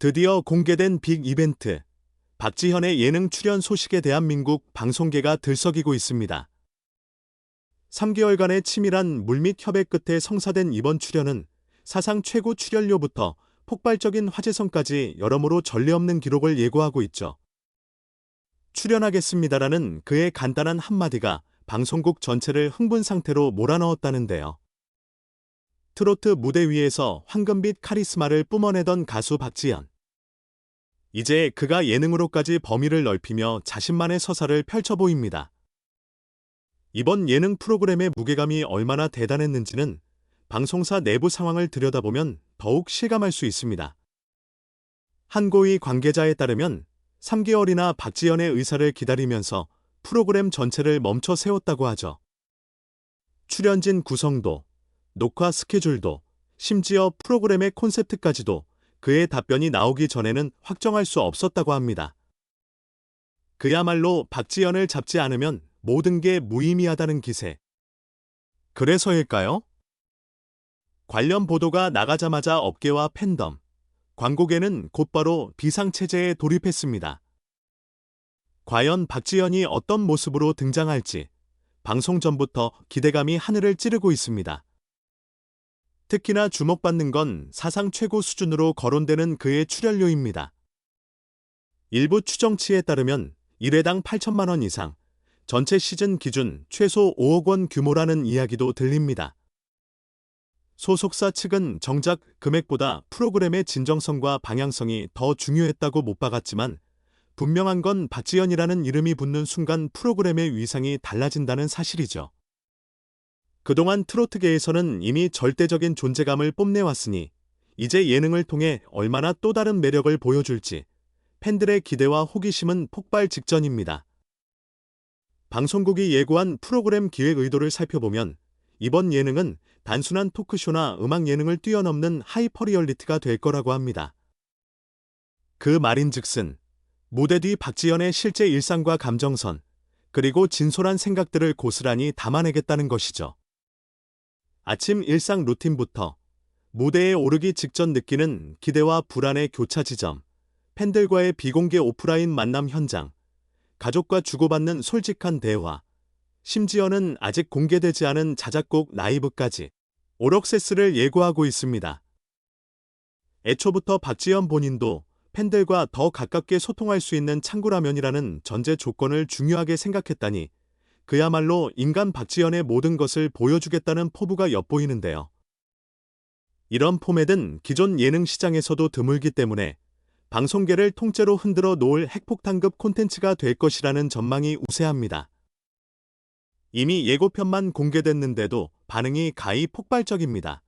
드디어 공개된 빅 이벤트. 박지현의 예능 출연 소식에 대한민국 방송계가 들썩이고 있습니다. 3개월간의 치밀한 물밑 협약 끝에 성사된 이번 출연은 사상 최고 출연료부터 폭발적인 화제성까지 여러모로 전례 없는 기록을 예고하고 있죠. 출연하겠습니다라는 그의 간단한 한마디가 방송국 전체를 흥분 상태로 몰아넣었다는데요. 트로트 무대 위에서 황금빛 카리스마를 뿜어내던 가수 박지현. 이제 그가 예능으로까지 범위를 넓히며 자신만의 서사를 펼쳐 보입니다. 이번 예능 프로그램의 무게감이 얼마나 대단했는지는 방송사 내부 상황을 들여다보면 더욱 실감할 수 있습니다. 한 고위 관계자에 따르면 3개월이나 박지연의 의사를 기다리면서 프로그램 전체를 멈춰 세웠다고 하죠. 출연진 구성도, 녹화 스케줄도, 심지어 프로그램의 콘셉트까지도 그의 답변이 나오기 전에는 확정할 수 없었다고 합니다. 그야말로 박지연을 잡지 않으면 모든 게 무의미하다는 기세. 그래서일까요? 관련 보도가 나가자마자 업계와 팬덤, 광고계는 곧바로 비상체제에 돌입했습니다. 과연 박지연이 어떤 모습으로 등장할지 방송 전부터 기대감이 하늘을 찌르고 있습니다. 특히나 주목받는 건 사상 최고 수준으로 거론되는 그의 출연료입니다. 일부 추정치에 따르면 1회당 8천만 원 이상, 전체 시즌 기준 최소 5억 원 규모라는 이야기도 들립니다. 소속사 측은 정작 금액보다 프로그램의 진정성과 방향성이 더 중요했다고 못 박았지만 분명한 건 박지연이라는 이름이 붙는 순간 프로그램의 위상이 달라진다는 사실이죠. 그동안 트로트계에서는 이미 절대적인 존재감을 뽐내왔으니 이제 예능을 통해 얼마나 또 다른 매력을 보여줄지 팬들의 기대와 호기심은 폭발 직전입니다. 방송국이 예고한 프로그램 기획 의도를 살펴보면 이번 예능은 단순한 토크쇼나 음악 예능을 뛰어넘는 하이퍼 리얼리티가 될 거라고 합니다. 그 말인 즉슨 무대 뒤 박지연의 실제 일상과 감정선, 그리고 진솔한 생각들을 고스란히 담아내겠다는 것이죠. 아침 일상 루틴부터 무대에 오르기 직전 느끼는 기대와 불안의 교차 지점, 팬들과의 비공개 오프라인 만남 현장, 가족과 주고받는 솔직한 대화, 심지어는 아직 공개되지 않은 자작곡 라이브까지 오럭세스를 예고하고 있습니다. 애초부터 박지연 본인도 팬들과 더 가깝게 소통할 수 있는 창구라면이라는 전제 조건을 중요하게 생각했다니 그야말로 인간 박지연의 모든 것을 보여주겠다는 포부가 엿보이는데요. 이런 포맷은 기존 예능 시장에서도 드물기 때문에 방송계를 통째로 흔들어 놓을 핵폭탄급 콘텐츠가 될 것이라는 전망이 우세합니다. 이미 예고편만 공개됐는데도 반응이 가히 폭발적입니다.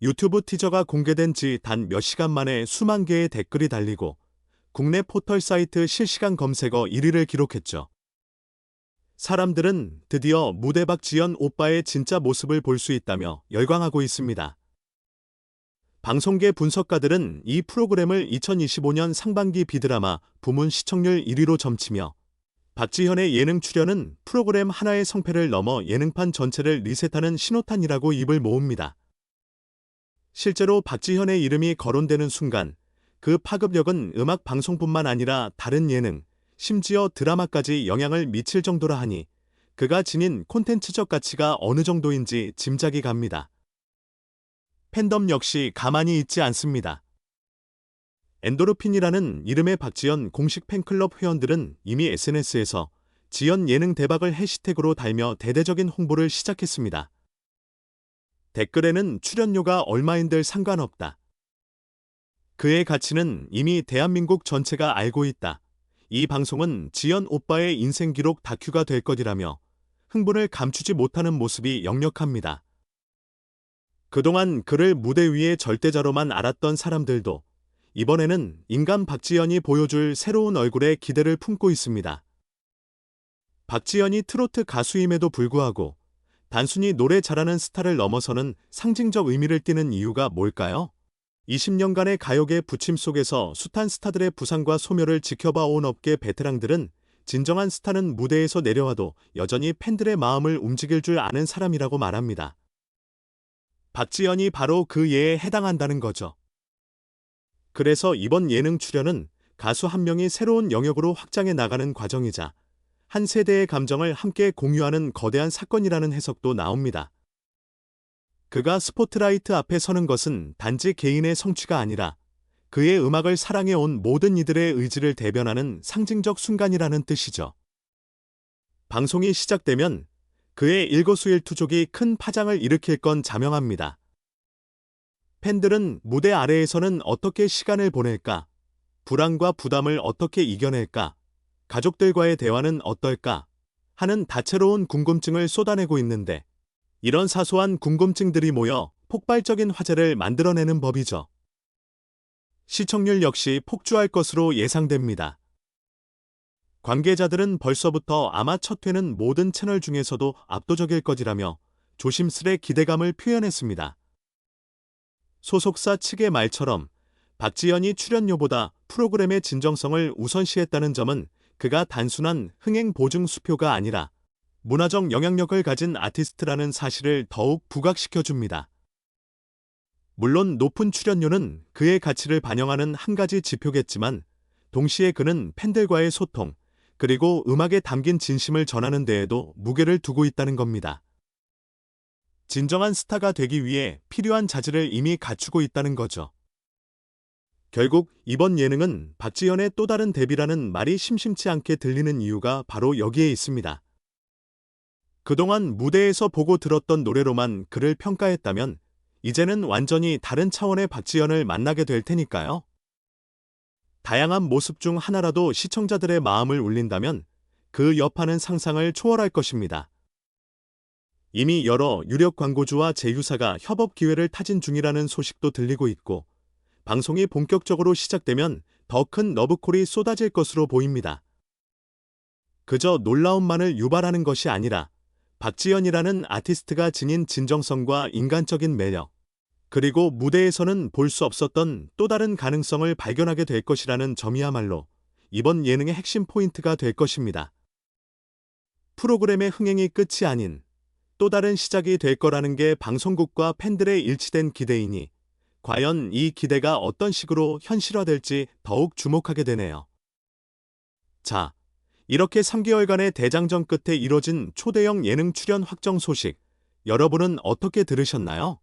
유튜브 티저가 공개된 지 단 몇 시간 만에 수만 개의 댓글이 달리고 국내 포털 사이트 실시간 검색어 1위를 기록했죠. 사람들은 드디어 무대 박 지연 오빠의 진짜 모습을 볼 수 있다며 열광하고 있습니다. 방송계 분석가들은 이 프로그램을 2025년 상반기 비드라마 부문 시청률 1위로 점치며 박지현의 예능 출연은 프로그램 하나의 성패를 넘어 예능판 전체를 리셋하는 신호탄이라고 입을 모읍니다. 실제로 박지현의 이름이 거론되는 순간 그 파급력은 음악 방송뿐만 아니라 다른 예능, 심지어 드라마까지 영향을 미칠 정도라 하니 그가 지닌 콘텐츠적 가치가 어느 정도인지 짐작이 갑니다. 팬덤 역시 가만히 있지 않습니다. 엔도르핀이라는 이름의 박지연 공식 팬클럽 회원들은 이미 SNS에서 지연 예능 대박을 해시태그로 달며 대대적인 홍보를 시작했습니다. 댓글에는 출연료가 얼마인들 상관없다. 그의 가치는 이미 대한민국 전체가 알고 있다. 이 방송은 지연 오빠의 인생 기록 다큐가 될 것이라며 흥분을 감추지 못하는 모습이 역력합니다. 그동안 그를 무대 위의 절대자로만 알았던 사람들도 이번에는 인간 박지연이 보여줄 새로운 얼굴에 기대를 품고 있습니다. 박지연이 트로트 가수임에도 불구하고 단순히 노래 잘하는 스타를 넘어서는 상징적 의미를 띠는 이유가 뭘까요? 20년간의 가요계 부침 속에서 숱한 스타들의 부상과 소멸을 지켜봐 온 업계 베테랑들은 진정한 스타는 무대에서 내려와도 여전히 팬들의 마음을 움직일 줄 아는 사람이라고 말합니다. 박지연이 바로 그 예에 해당한다는 거죠. 그래서 이번 예능 출연은 가수 한 명이 새로운 영역으로 확장해 나가는 과정이자 한 세대의 감정을 함께 공유하는 거대한 사건이라는 해석도 나옵니다. 그가 스포트라이트 앞에 서는 것은 단지 개인의 성취가 아니라 그의 음악을 사랑해 온 모든 이들의 의지를 대변하는 상징적 순간이라는 뜻이죠. 방송이 시작되면 그의 일거수일투족이 큰 파장을 일으킬 건 자명합니다. 팬들은 무대 아래에서는 어떻게 시간을 보낼까? 불안과 부담을 어떻게 이겨낼까? 가족들과의 대화는 어떨까? 하는 다채로운 궁금증을 쏟아내고 있는데 이런 사소한 궁금증들이 모여 폭발적인 화제를 만들어내는 법이죠. 시청률 역시 폭주할 것으로 예상됩니다. 관계자들은 벌써부터 아마 첫 회는 모든 채널 중에서도 압도적일 것이라며 조심스레 기대감을 표현했습니다. 소속사 측의 말처럼 박지연이 출연료보다 프로그램의 진정성을 우선시했다는 점은 그가 단순한 흥행 보증 수표가 아니라 문화적 영향력을 가진 아티스트라는 사실을 더욱 부각시켜줍니다. 물론 높은 출연료는 그의 가치를 반영하는 한 가지 지표겠지만 동시에 그는 팬들과의 소통, 그리고 음악에 담긴 진심을 전하는 데에도 무게를 두고 있다는 겁니다. 진정한 스타가 되기 위해 필요한 자질을 이미 갖추고 있다는 거죠. 결국 이번 예능은 박지현의 또 다른 데뷔라는 말이 심심치 않게 들리는 이유가 바로 여기에 있습니다. 그동안 무대에서 보고 들었던 노래로만 그를 평가했다면 이제는 완전히 다른 차원의 박지현을 만나게 될 테니까요. 다양한 모습 중 하나라도 시청자들의 마음을 울린다면 그 여파는 상상을 초월할 것입니다. 이미 여러 유력 광고주와 제휴사가 협업 기회를 타진 중이라는 소식도 들리고 있고 방송이 본격적으로 시작되면 더 큰 러브콜이 쏟아질 것으로 보입니다. 그저 놀라움만을 유발하는 것이 아니라 박지연이라는 아티스트가 지닌 진정성과 인간적인 매력, 그리고 무대에서는 볼 수 없었던 또 다른 가능성을 발견하게 될 것이라는 점이야말로 이번 예능의 핵심 포인트가 될 것입니다. 프로그램의 흥행이 끝이 아닌 또 다른 시작이 될 거라는 게 방송국과 팬들의 일치된 기대이니 과연 이 기대가 어떤 식으로 현실화될지 더욱 주목하게 되네요. 자, 이렇게 3개월간의 대장전 끝에 이뤄진 초대형 예능 출연 확정 소식, 여러분은 어떻게 들으셨나요?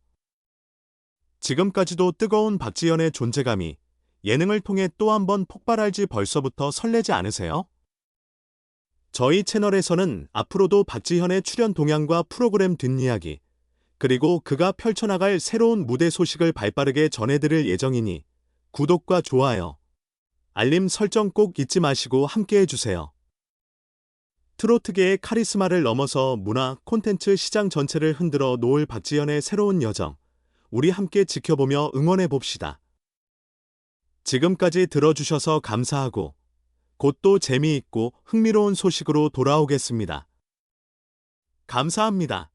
지금까지도 뜨거운 박지연의 존재감이 예능을 통해 또 한 번 폭발할지 벌써부터 설레지 않으세요? 저희 채널에서는 앞으로도 박지현의 출연 동향과 프로그램 뒷이야기, 그리고 그가 펼쳐나갈 새로운 무대 소식을 발빠르게 전해드릴 예정이니 구독과 좋아요, 알림 설정 꼭 잊지 마시고 함께 해주세요. 트로트계의 카리스마를 넘어서 문화, 콘텐츠 시장 전체를 흔들어 놓을 박지현의 새로운 여정, 우리 함께 지켜보며 응원해 봅시다. 지금까지 들어주셔서 감사하고 곧 또 재미있고 흥미로운 소식으로 돌아오겠습니다. 감사합니다.